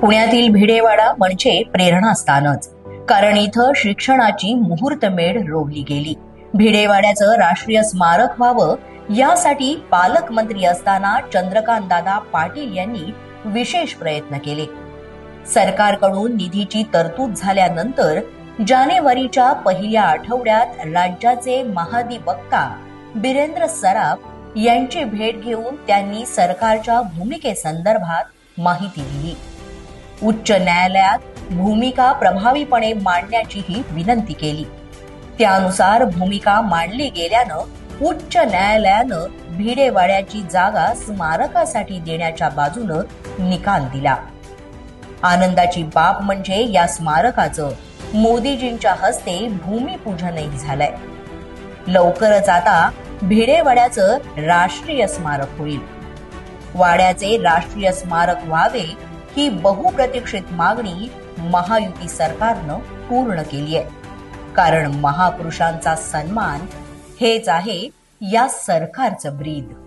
पुण्यातील भिडेवाडा म्हणजे प्रेरणास्थानच. कारण इथं शिक्षणाची मुहूर्तमेढ रोवली गेली. भिडेवाड्याचं राष्ट्रीय स्मारक व्हावं यासाठी पालकमंत्री असताना चंद्रकांत दादा पाटील यांनी विशेष प्रयत्न केले. सरकारकडून निधीची तरतूद झाल्यानंतर जानेवारीच्या पहिल्या आठवड्यात राज्याचे महाधिवक्ता बिरेंद्र सराफ यांची भेट घेऊन त्यांनी सरकारच्या भूमिकेसंदर्भात माहिती दिली. उच्च न्यायालयात भूमिका प्रभावीपणे मांडण्याचीही विनंती केली. त्यानुसार भूमिका मांडली गेल्यानं उच्च न्यायालयानं भिडेवाड्याची जागा स्मारकासाठी देण्याच्या बाजूनं निकाल दिला. आनंदाची बाब म्हणजे या स्मारकाचं मोदीजींच्या हस्ते भूमिपूजनही झालंय. लवकरच आता भिडेवाड्याचं राष्ट्रीय स्मारक होईल. वाड्याचे राष्ट्रीय स्मारक व्हावे ही बहुप्रतीक्षित मागणी महायुती सरकारनं पूर्ण केली आहे. कारण महापुरुषांचा सन्मान हेच आहे या सरकारचं ब्रीद.